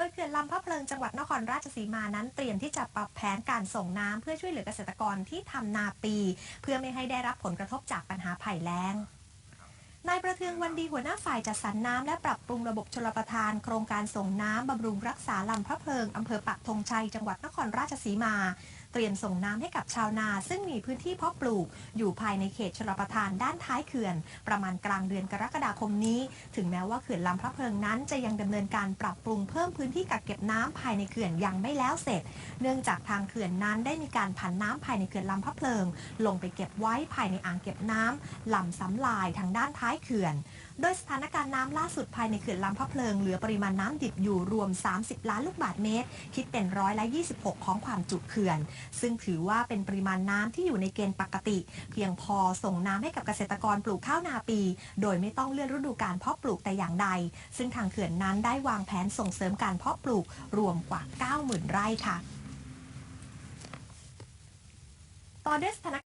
ดยเขื่อนลำพะเพลิงจังหวัดนครราชสีมานั้นเตรียมที่จะปรับแผนการส่งน้ำเพื่อช่วยเหลือเกษตรกรที่ทำนาปี เพื่อไม่ให้ได้รับผลกระทบจากปัญหาภัยแล้งนายประเทืองวันดีหัวหน้าฝ่ายจัดสรรน้ำและปรับปรุงระบบชลประทาน โครงการส่งน้ำบำรุงรักษาลำพระเพลิงอำเภอปักธงชัย จังหวัดนครราชสีมา เตรียมส่งน้ำให้กับชาวนา ซึ่งมีพื้นที่เพาะปลูก อยู่ภายในเขตชลประทานด้านท้ายเขื่อน ประมาณกลางเดือนกรกฎาคมนี้ ถึงแม้ว่าเขื่อนลำพระเพลิงนั้นจะยังดำเนินการปรับปรุงเพิ่มพื้นที่กักเก็บน้ำภายในเขื่อนยังไม่แล้วเสร็จ เนื่องจากทางเขื่อนนั้นได้มีการผันน้ำภายในเขื่อนลำพระเพลิง ลงไปเก็บไว้ภายในอ่างเก็บน้ำลำสำลายทางด้านท้ายเขื่อนโดยสถานการณ์น้ำล่าสุดภายในเขื่อนลำพะเพลิงเหลือปริมาณน้ำดิบอยู่รวม 30 ล้านลูกบาศก์เมตร คิดเป็นร้อยละ 26 ของความจุเขื่อนซึ่งถือว่าเป็นปริมาณน้ำที่อยู่ในเกณฑ์ปกติ เพียงพอส่งน้ำให้กับเกษตรกรปลูกข้าวนาปี โดยไม่ต้องเลื่อนฤดูการเพาะปลูกแต่อย่างใด ซึ่งทางเขื่อนนั้นได้วางแผนส่งเสริมการเพาะปลูกรวมกว่า 90,000 ไร่ค่ะ ต่อด้วยสถาน